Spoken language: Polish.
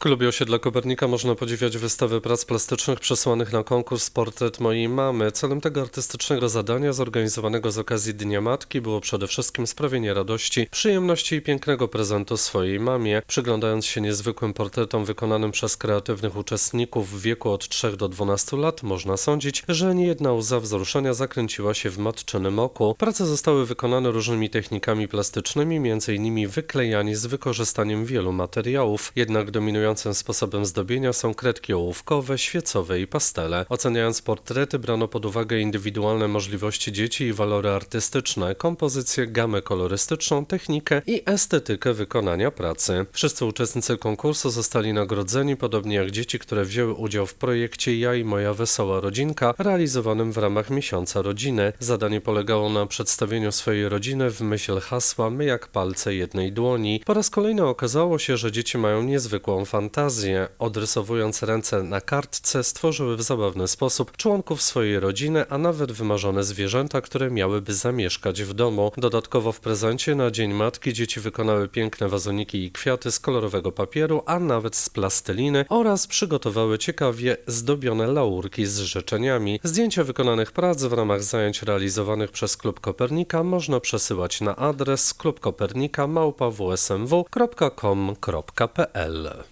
klubie osiedla Kopernika można podziwiać wystawę prac plastycznych przesłanych na konkurs Portret mojej mamy. Celem tego artystycznego zadania zorganizowanego z okazji Dnia Matki było przede wszystkim sprawienie radości, przyjemności i pięknego prezentu swojej mamie. Przyglądając się niezwykłym portretom wykonanym przez kreatywnych uczestników w wieku od 3 do 12 lat, można sądzić, że niejedna łza wzruszenia zakręciła się w matczynym oku. Prace zostały wykonane różnymi technikami plastycznymi, m.in. wyklejani z wykorzystaniem wielu materiałów. Jednak sposobem zdobienia są kredki ołówkowe, świecowe i pastele. Oceniając portrety brano pod uwagę indywidualne możliwości dzieci i walory artystyczne, kompozycję, gamę kolorystyczną, technikę i estetykę wykonania pracy. Wszyscy uczestnicy konkursu zostali nagrodzeni, podobnie jak dzieci, które wzięły udział w projekcie Ja i moja wesoła rodzinka, realizowanym w ramach miesiąca rodziny. Zadanie polegało na przedstawieniu swojej rodziny w myśl hasła My jak palce jednej dłoni. Po raz kolejny okazało się, że dzieci mają niezwykłą fantazję. Odrysowując ręce na kartce, stworzyły w zabawny sposób członków swojej rodziny, a nawet wymarzone zwierzęta, które miałyby zamieszkać w domu. Dodatkowo w prezencie na Dzień Matki dzieci wykonały piękne wazoniki i kwiaty z kolorowego papieru, a nawet z plasteliny oraz przygotowały ciekawie zdobione laurki z życzeniami. Zdjęcia wykonanych prac w ramach zajęć realizowanych przez Klub Kopernika można przesyłać na adres klubkopernika małpa wsmw.com.pl